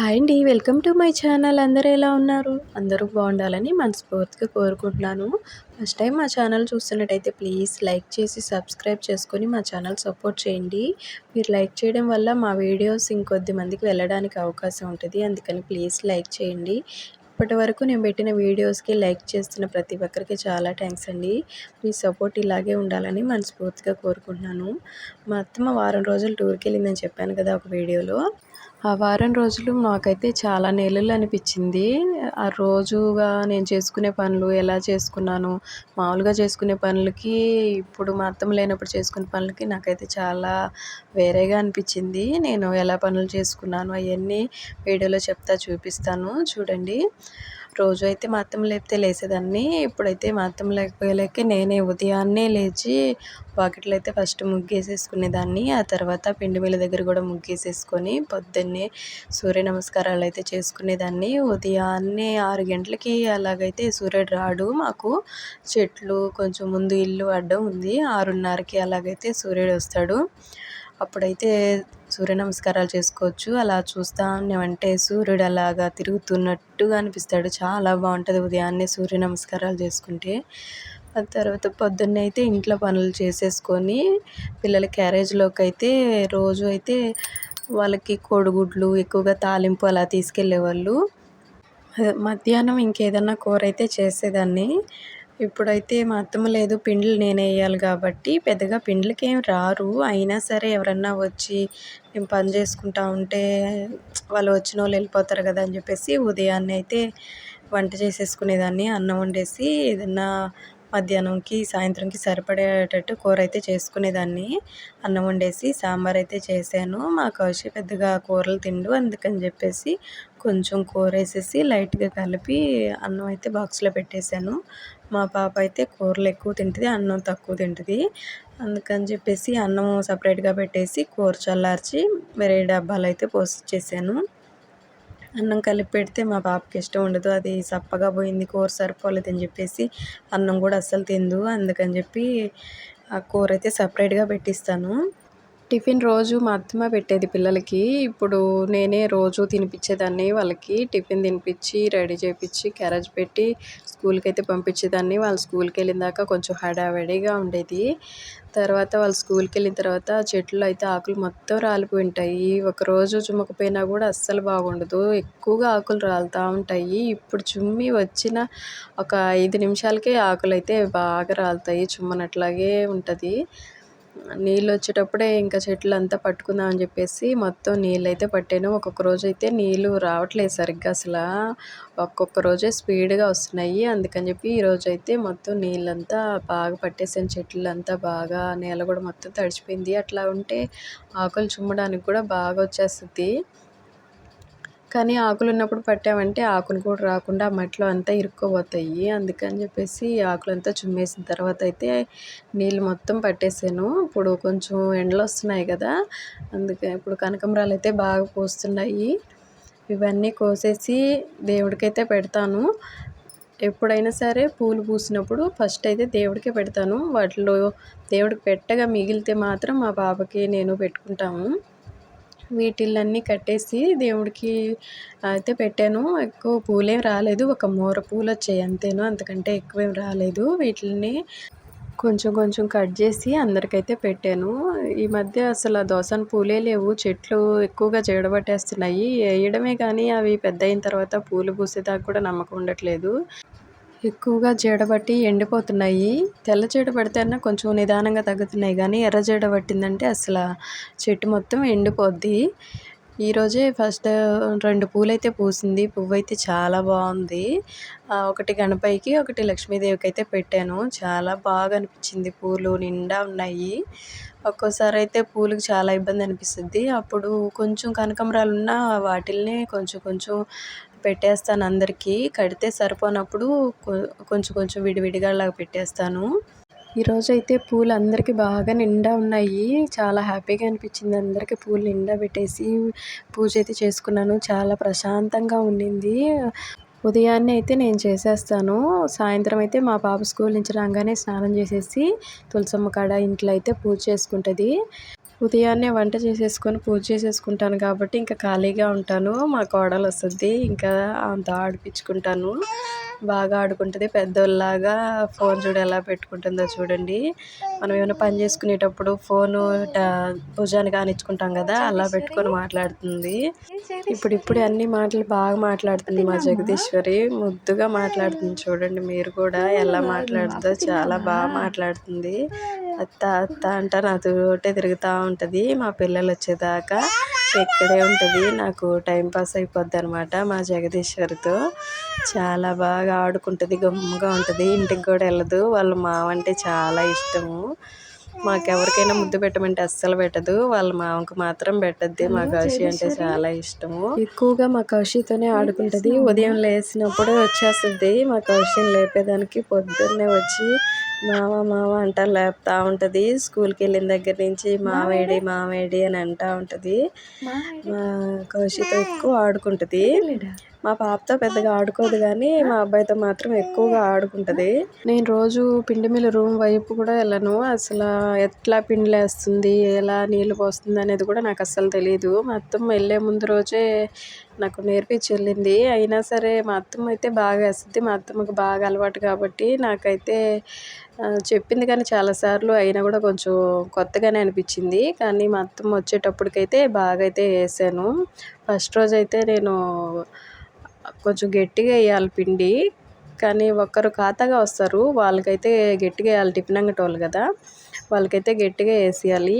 Hi అండి welcome to my channel. అందరూ ఎలా ఉన్నారు? అందరూ బాగుండాలని మనస్ఫూర్తిగా కోరుకుంటున్నాను. ఫస్ట్ టైం మా ఛానల్ చూస్తున్నట్టయితే ప్లీజ్ లైక్ చేసి సబ్స్క్రైబ్ చేసుకొని మా ఛానల్ సపోర్ట్ చేయండి. మీరు లైక్ చేయడం వల్ల మా వీడియోస్ ఇంకొద్ది మందికి వెళ్ళడానికి అవకాశం ఉంటుంది. అందుకని ప్లీజ్ లైక్ చేయండి. ఇప్పటి వరకు నేను పెట్టిన వీడియోస్కి లైక్ చేస్తున్న ప్రతి ఒక్కరికి చాలా థ్యాంక్స్ అండి. మీ సపోర్ట్ ఇలాగే ఉండాలని మనస్ఫూర్తిగా కోరుకుంటున్నాను. మా అత్తమ్మ వారం రోజులు టూర్కి వెళ్ళిందని చెప్పాను కదా ఒక వీడియోలో. ఆ వారం రోజులు నాకైతే చాలా నెలలు అనిపించింది ఆ రోజుగా నేను చేసుకునే పనులు ఎలా చేసుకున్నాను మామూలుగా చేసుకునే పనులకి ఇప్పుడు మా అత్తమ్మ లేనప్పుడు చేసుకునే పనులకి నాకైతే చాలా వేరేగా అనిపించింది. నేను ఎలా పనులు చేసుకున్నాను అవన్నీ వీడియోలో చెప్తా చూపిస్తాను. చూడండి. రోజు అయితే మా అత్తమ్మ లేపితే లేసేదాన్ని. ఇప్పుడైతే మా అత్తమ్మ లేకపోయలేక నేనే ఉదయాన్నే లేచి వాకిట్లో అయితే ఫస్ట్ ముగ్గేసేసుకునేదాన్ని. ఆ తర్వాత పిండి మిల్ల దగ్గర కూడా ముగ్గేసేసుకొని పొద్దున్నే సూర్య నమస్కారాలు అయితే చేసుకునేదాన్ని. ఉదయాన్నే ఆరు గంటలకి అలాగైతే సూర్యుడు రాడు. మాకు చెట్లు కొంచెం ముందు ఇల్లు అడ్డం ఉంది. ఆరున్నరకి అలాగైతే సూర్యుడు వస్తాడు. అప్పుడైతే సూర్య నమస్కారాలు చేసుకోవచ్చు. అలా చూస్తూ ఉన్నామంటే సూర్యుడు అలాగా తిరుగుతున్నట్టుగా అనిపిస్తాడు. చాలా బాగుంటుంది ఉదయాన్నే సూర్య నమస్కారాలు చేసుకుంటే. ఆ తర్వాత పొద్దున్న అయితే ఇంట్లో పనులు చేసేసుకొని పిల్లల క్యారేజ్లోకి అయితే రోజు అయితే వాళ్ళకి కోడిగుడ్లు ఎక్కువగా తాలింపు అలా తీసుకెళ్ళేవాళ్ళు. మధ్యాహ్నం ఇంకేదన్నా కూర అయితే చేసేదాన్ని. ఇప్పుడైతే మా అత్తమ్మ లేదు. పిండ్లు నేనే వేయాలి కాబట్టి పెద్దగా పిండ్లకి ఏం రారు. అయినా సరే ఎవరన్నా వచ్చి మేము పని చేసుకుంటా ఉంటే వాళ్ళు వచ్చిన వాళ్ళు వెళ్ళిపోతారు కదా అని చెప్పేసి ఉదయాన్నే అయితే వంట చేసేసుకునేదాన్ని. అన్నం వండేసి ఏదన్నా మధ్యాహ్నంకి సాయంత్రంకి సరిపడేటట్టు కూర అయితే చేసుకునేదాన్ని. అన్నం వండేసి సాంబార్ అయితే చేశాను. మా కౌశి పెద్దగా కూరలు తిండు అందుకని చెప్పేసి కొంచెం కూర వేసేసి లైట్గా కలిపి అన్నం అయితే బాక్స్లో పెట్టేశాను మా పాప అయితే కూరలు ఎక్కువ తింటుంది అన్నం తక్కువ తింటుంది. అందుకని చెప్పేసి అన్నం సపరేట్గా పెట్టేసి కూర చల్లార్చి వేరే డబ్బాలు అయితే పోసిచ్చేసాను అన్నం కలిపి పెడితే మా పాపకి ఇష్టం ఉండదు అది సప్పగా పోయింది కూర సరిపోలేదని చెప్పేసి అన్నం కూడా అస్సలు తిందు. అందుకని చెప్పి ఆ కూర అయితే సపరేట్గా పెట్టిస్తాను. టిఫిన్ రోజు మా అత్తమ్మ పెట్టేది పిల్లలకి. ఇప్పుడు నేనే రోజు తినిపించేదాన్ని వాళ్ళకి. టిఫిన్ తినిపించి రెడీ చేపించి క్యారేజ్ పెట్టి స్కూల్కి అయితే పంపించేదాన్ని. వాళ్ళు స్కూల్కి వెళ్ళిన దాకా కొంచెం హడావిడిగా ఉండేది. తర్వాత వాళ్ళు స్కూల్కి వెళ్ళిన తర్వాత చెట్లు అయితే ఆకులు మొత్తం రాలిపోయి ఉంటాయి. ఒకరోజు చుమ్మకపోయినా కూడా అస్సలు బాగుండదు. ఎక్కువగా ఆకులు రాలుతూ ఉంటాయి. ఇప్పుడు చుమ్మి వచ్చిన ఒక ఐదు నిమిషాలకే ఆకులు అయితే బాగా రాలుతాయి. చుమ్మనట్లాగే ఉంటుంది. నీళ్ళు వచ్చేటప్పుడే ఇంకా చెట్లు అంతా పట్టుకుందాం అని చెప్పేసి మొత్తం నీళ్ళు అయితే పట్టాను. ఒక్కొక్క రోజు అయితే నీళ్ళు రావట్లేదు సరిగ్గా అసలు. ఒక్కొక్క రోజే స్పీడ్గా వస్తున్నాయి. అందుకని చెప్పి ఈరోజు అయితే మొత్తం నీళ్ళంతా బాగా పట్టేసాను. చెట్లు అంతా బాగా నేల కూడా మొత్తం తడిచిపోయింది. అట్లా ఉంటే ఆకులు చుమ్మడానికి కూడా బాగా వచ్చేస్తుంది. కానీ ఆకులు ఉన్నప్పుడు పట్టామంటే ఆకులు కూడా రాకుండా మట్టిలో అంతా ఇరుక్కుపోతాయి. అందుకని చెప్పేసి ఆకులంతా చుమ్మేసిన తర్వాత అయితే నీళ్ళు మొత్తం పట్టేసాను. ఇప్పుడు కొంచెం ఎండలు వస్తున్నాయి కదా అందుకే ఇప్పుడు కనకంబరాలు అయితే బాగా పూస్తున్నాయి. ఇవన్నీ కోసేసి దేవుడికైతే పెడతాను. ఎప్పుడైనా సరే పూలు పూసినప్పుడు ఫస్ట్ అయితే దేవుడికే పెడతాను. వాటిలో దేవుడికి పెట్టగా మిగిలితే మాత్రం మా పాపకి నేను పెట్టుకుంటాము. వీటిల్లన్నీ కట్టేసి దేవుడికి అయితే పెట్టాను. ఎక్కువ పూలేం రాలేదు. ఒక మూర పూలు వచ్చాయి అంతేను. అంతకంటే ఎక్కువేం రాలేదు. వీటిని కొంచెం కొంచెం కట్ చేసి అందరికైతే పెట్టాను. ఈ మధ్య అసలు దోసన పూలే లేవు. చెట్లు ఎక్కువగా చెడబట్టేస్తున్నాయి వేయడమే కానీ అవి పెద్ద అయిన తర్వాత పూలు పూసేదాకా కూడా నమ్మకం ఉండట్లేదు. ఎక్కువగా జడబట్టి ఎండిపోతున్నాయి. తెల్ల జడ పడితేనే కొంచెం నిదానంగా తగ్గుతున్నాయి. కానీ ఎర్ర జడ పట్టిందంటే అసలు చెట్టు మొత్తం ఎండిపోద్ది. ఈరోజే ఫస్ట్ రెండు పూలైతే పూసింది. పువ్వు అయితే చాలా బాగుంది. ఒకటి గణపైకి ఒకటి లక్ష్మీదేవికి అయితే పెట్టాను. చాలా బాగా అనిపించింది పూలు నిండా ఉన్నాయి. ఒక్కోసారి అయితే పూలకు చాలా ఇబ్బంది అనిపిస్తుంది. అప్పుడు కొంచెం కనకాంబరాలు ఉన్న వాటిల్ని కొంచెం కొంచెం పెట్టేస్తాను అందరికీ. కడితే సరిపోనప్పుడు కొంచెం కొంచెం విడివిడిగా అలా పెట్టేస్తాను. ఈరోజు అయితే పూలు అందరికీ బాగా నిండా ఉన్నాయి. చాలా హ్యాపీగా అనిపించింది అందరికీ పూలు నిండా పెట్టేసి పూజ అయితే చేసుకున్నాను. చాలా ప్రశాంతంగా ఉండింది. ఉదయాన్నే అయితే నేను చేసేస్తాను. సాయంత్రం అయితే మా పాప స్కూల్ నుంచి రాగానే స్నానం చేసేసి తులసమ్మ కాడ ఇంట్లో అయితే పూజ చేసుకుంటుంది. ఉదయాన్నే వంట చేసేసుకొని పూజ చేసేసుకుంటాను కాబట్టి ఇంకా ఖాళీగా ఉంటాను. మా కోడలు వస్తుంది ఇంకా అంత ఆడిపించుకుంటాను. బాగా ఆడుకుంటుంది. పెద్దోళ్ళలాగా ఫోన్ చూడు ఎలా పెట్టుకుంటుందో చూడండి. మనం ఏమైనా పని చేసుకునేటప్పుడు ఫోను భుజానికి కానిచ్చుకుంటాం కదా అలా పెట్టుకొని మాట్లాడుతుంది. ఇప్పుడిప్పుడే అన్ని మాటలు బాగా మాట్లాడుతుంది మా జగదీశ్వరి. ముద్దుగా మాట్లాడుతుంది చూడండి మీరు కూడా ఎలా మాట్లాడుతుందో. చాలా బాగా మాట్లాడుతుంది. అత్త అత్త అంట నాతోటే తిరుగుతూ ఉంటుంది. మా పిల్లలు వచ్చేదాకా ఇక్కడే ఉంటుంది. నాకు టైంపాస్ అయిపోద్ది అనమాట మా జగదీశ్వరితో. చాలా బాగా ఆడుకుంటుంది గమ్ముగా ఉంటుంది. ఇంటికి కూడా వెళ్ళదు. వాళ్ళ మావ అంటే చాలా ఇష్టము. మాకెవరికైనా ముద్దు పెట్టమంటే అస్సలు పెట్టదు. వాళ్ళ మామకు మాత్రం పెట్టద్ది మా కౌశి అంటే చాలా ఇష్టము. ఎక్కువగా మా కౌశితోనే ఆడుకుంటుంది. ఉదయం లేచినప్పుడే వచ్చేస్తుంది. మా కౌశిని లేపేదానికి పొద్దున్నే వచ్చి మామ మామ అంటా లేపుతా ఉంటుంది. స్కూల్కి వెళ్ళిన దగ్గర నుంచి మావేడి మావేడి అని అంటా ఉంటుంది. మా కౌశితో ఎక్కువ ఆడుకుంటుంది. మా పాపతో పెద్దగా ఆడుకోదు కానీ మా అబ్బాయితో మాత్రం ఎక్కువగా ఆడుకుంటుంది. నేను రోజు పిండి మిల్లు రూమ్ వైపు కూడా వెళ్ళను. అసలు ఎట్లా పిండి లేస్తుంది ఎలా నీళ్ళు పోస్తుంది అనేది కూడా నాకు అస్సలు తెలియదు మా అత్తమ్మ వెళ్ళే ముందు రోజే నాకు నేర్పించి వెళ్ళింది. అయినా సరే మా అత్తమ్మ అయితే బాగా వేస్తుంది. మా అత్తమ్మకు బాగా అలవాటు కాబట్టి నాకైతే చెప్పింది కానీ చాలాసార్లు అయినా కూడా కొంచెం కొత్తగానే అనిపించింది. కానీ మా అత్తమ్మ వచ్చేటప్పటికైతే బాగా అయితే వేసాను. ఫస్ట్ రోజు అయితే నేను కొంచెం గట్టిగా వేయాలి పిండి. కానీ ఒక్కరు ఖాతాగా వస్తారు. వాళ్ళకైతే గట్టిగా వేయాలి టిఫిన్ అంగటోళ్ళు కదా. వాళ్ళకైతే గట్టిగా వేసేయాలి.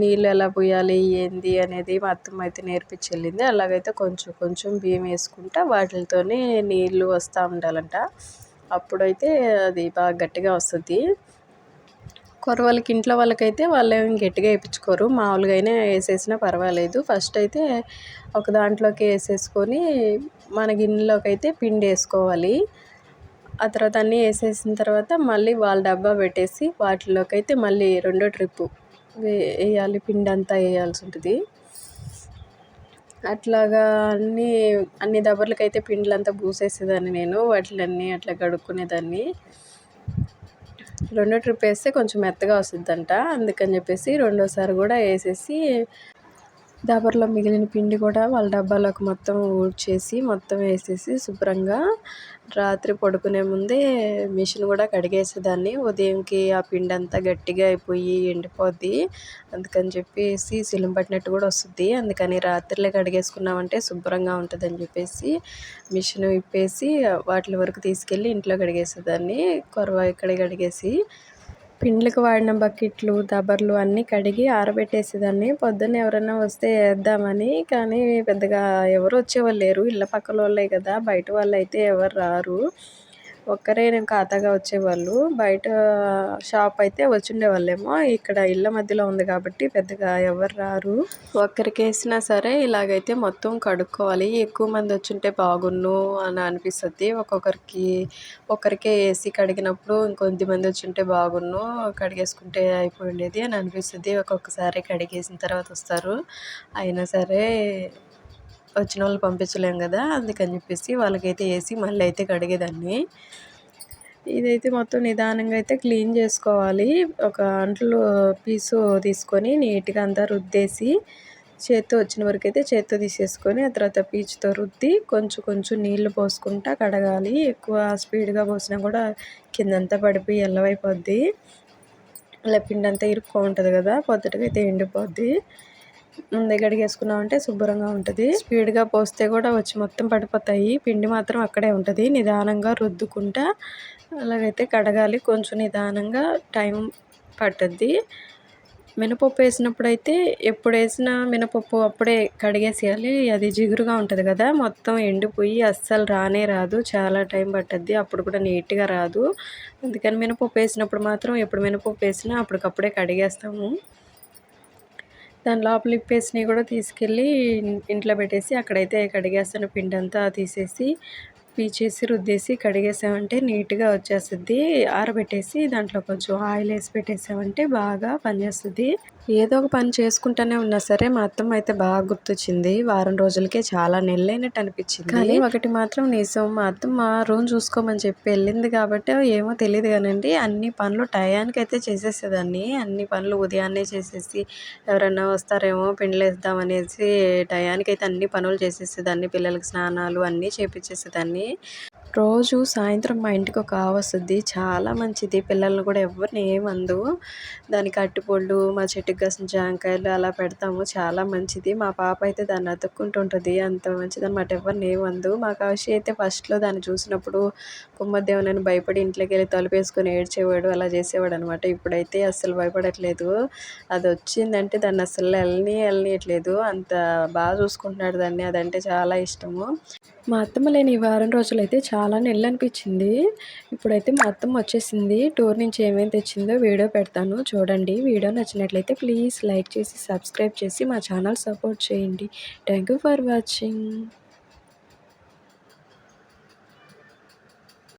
నీళ్ళు ఎలా పోయాలి ఏంది అనేది మా అత్తమ్మ అయితే నేర్పించి వెళ్ళింది. అలాగైతే కొంచెం కొంచెం బియ్యం వేసుకుంటా వాటితోనే నీళ్ళు వస్తూ ఉండాలంట. అప్పుడైతే అది బాగా గట్టిగా వస్తుంది. వాళ్ళకి ఇంట్లో వాళ్ళకైతే వాళ్ళు ఏమి గట్టిగా వేయించుకోరు. మామూలుగా అయినా వేసేసినా పర్వాలేదు. ఫస్ట్ అయితే ఒక దాంట్లోకి వేసేసుకొని మన గిన్నెలోకి అయితే పిండి వేసుకోవాలి. ఆ తర్వాత అన్నీ వేసేసిన తర్వాత మళ్ళీ వాళ్ళ డబ్బా పెట్టేసి వాటిలోకి అయితే మళ్ళీ రెండో ట్రిప్పు వేయాలి. పిండి అంతా వేయాల్సి ఉంటుంది. అట్లాగా అన్నీ అన్ని దబర్లకైతే పిండ్లంతా పూసేసేదాన్ని నేను. వాటిలన్నీ అట్లా కడుక్కునేదాన్ని రెండో ట్రిప్ వేస్తే కొంచెం మెత్తగా వస్తుందంట. అందుకని చెప్పేసి రెండోసారి కూడా వేసేసి దాబర్లో మిగిలిన పిండి కూడా వాళ్ళ డబ్బాలోకి మొత్తం ఊడ్చేసి మొత్తం వేసేసి శుభ్రంగా రాత్రి పడుకునే ముందే మిషన్ కూడా కడిగేసేదాన్ని. ఉదయంకి ఆ పిండి అంతా గట్టిగా అయిపోయి ఎండిపోద్ది. అందుకని చెప్పేసి సిలిం పట్టినట్టు కూడా వస్తుంది. అందుకని రాత్రిలో కడిగేసుకున్నామంటే శుభ్రంగా ఉంటుందని చెప్పేసి మిషన్ విప్పేసి వాటి వరకు తీసుకెళ్ళి ఇంట్లో కడిగేసేదాన్ని. కొరవ ఇక్కడ కడిగేసి పిండ్లకు వాడిన బకెట్లు దబర్లు అన్నీ కడిగి ఆరబెట్టేసేదాన్ని. పొద్దున్న ఎవరైనా వస్తే వేద్దామని కానీ పెద్దగా ఎవరు వచ్చేవాళ్ళు లేరు. ఇళ్ళ పక్కల వాళ్ళే కదా బయట వాళ్ళు అయితే ఎవరు రారు. ఒక్కరే నేను ఖాతాగా వచ్చేవాళ్ళు. బయట షాప్ అయితే వాళ్ళేమో ఇక్కడ ఇళ్ళ మధ్యలో ఉంది కాబట్టి పెద్దగా ఎవరు రారు. ఒక్కరికి వేసినా సరే ఇలాగైతే మొత్తం కడుక్కోవాలి. ఎక్కువ మంది వచ్చుంటే బాగున్ను అని అనిపిస్తుంది. ఒక్కొక్కరికి ఒక్కరికే వేసి కడిగినప్పుడు ఇంకొద్ది మంది వచ్చుంటే బాగున్ను కడిగేసుకుంటే అయిపోయిండేది అని అనిపిస్తుంది. ఒక్కొక్కసారి కడిగేసిన తర్వాత వస్తారు. అయినా సరే వచ్చిన వాళ్ళు పంపించలేం కదా అందుకని చెప్పేసి వాళ్ళకైతే వేసి మళ్ళీ అయితే కడిగేదాన్ని. ఇదైతే మొత్తం నిదానంగా అయితే క్లీన్ చేసుకోవాలి. ఒక అంట్లు పీసు తీసుకొని నీట్గా అంతా రుద్దేసి చేత్తో వచ్చిన వరకు అయితే చేత్తో తీసేసుకొని ఆ తర్వాత పీచుతో రుద్ది కొంచెం కొంచెం నీళ్ళు పోసుకుంటా కడగాలి. ఎక్కువ స్పీడ్గా పోసినా కూడా కిందంతా పడిపోయి ఎల్లవైపోద్ది. అలా పిండి అంతా ఇరుక్కో ఉంటుంది కదా పొద్దుటగా అయితే ఎండిపోద్ది. ముందే కడిగేసుకున్నామంటే శుభ్రంగా ఉంటుంది. స్పీడ్గా పోస్తే కూడా వచ్చి మొత్తం పడిపోతాయి. పిండి మాత్రం అక్కడే ఉంటుంది. నిదానంగా రుద్దుకుంటా అలాగైతే కడగాలి. కొంచెం నిదానంగా టైం పట్టుద్ది మినపప్పు వేసినప్పుడు అయితే ఎప్పుడు వేసినా మినపప్పు అప్పుడే కడిగేసేయాలి. అది జిగురుగా ఉంటుంది కదా. మొత్తం ఎండిపోయి అస్సలు రానే రాదు. చాలా టైం పట్టద్ది అప్పుడు కూడా నీట్గా రాదు. అందుకని మినపప్పు వేసినప్పుడు మాత్రం ఎప్పుడు మినపప్పు వేసినా అప్పటికప్పుడే కడిగేస్తాము. దాని లోపల ఇప్పేసినవి కూడా తీసుకెళ్ళి ఇంట్లో పెట్టేసి అక్కడైతే కడిగేస్తాను. పిండి అంతా తీసేసి పీచేసి రుద్దేసి కడిగేసామంటే నీట్గా వచ్చేస్తుంది. ఆరబెట్టేసి దాంట్లో కొంచెం ఆయిల్ వేసి పెట్టేసామంటే బాగా పనిచేస్తుంది. ఏదో ఒక పని చేసుకుంటూనే ఉన్నా సరే మా అత్తమ్మ అయితే బాగా గుర్తొచ్చింది. వారం రోజులకే చాలా నెలలైనట్టు అనిపించింది. కానీ ఒకటి మాత్రం నిజం మా అత్తమ్మ రూమ్ చూసుకోమని చెప్పి వెళ్ళింది కాబట్టి ఏమో తెలియదు కానండి. అన్ని పనులు టయానికి అయితే చేసేసేదాన్ని. అన్ని పనులు ఉదయాన్నే చేసేసి ఎవరైనా వస్తారేమో పెండ్లేద్దామనేసి అనేసి టయానికి అయితే అన్ని పనులు చేసేసేదాన్ని. పిల్లలకి స్నానాలు అన్నీ చేపించేసేదాన్ని రోజు సాయంత్రం మా ఇంటికి ఒక ఆవు వస్తుంది. చాలా మంచిది. పిల్లల్ని కూడా ఎవరిని ఏమందు దానికి అరటిపళ్ళు మా చెట్టుకి కాసిన జాంకాయలు అలా పెడతాము. చాలా మంచిది. మా పాప అయితే దాన్ని అతుక్కుంటుంటుంది అంత మంచిది అనమాట ఎవరిని ఏమందు మా కాశీ అయితే ఫస్ట్లో దాన్ని చూసినప్పుడు కుమ్మదేవనని భయపడి ఇంట్లోకి వెళ్ళి తలుపేసుకొని ఏడ్చేవాడు అలా చేసేవాడు అనమాట ఇప్పుడైతే అస్సలు భయపడట్లేదు. అది వచ్చిందంటే దాన్ని అస్సలు వెళ్ళని వెళ్ళనియట్లేదు. అంత బాగా చూసుకుంటున్నాడు దాన్ని. అదంటే చాలా ఇష్టము. మా అత్తమ్మ లేని ఈ వారం రోజులైతే చాలా నెల్లు అనిపించింది ఇప్పుడైతే మొత్తం వచ్చేసింది. టూర్ నుంచి ఏమేమి తెచ్చిందో వీడియో పెడతాను. చూడండి. వీడియో నచ్చినట్లయితే ప్లీజ్ లైక్ చేసి సబ్స్క్రైబ్ చేసి మా ఛానల్ సపోర్ట్ చేయండి. Thank you for watching.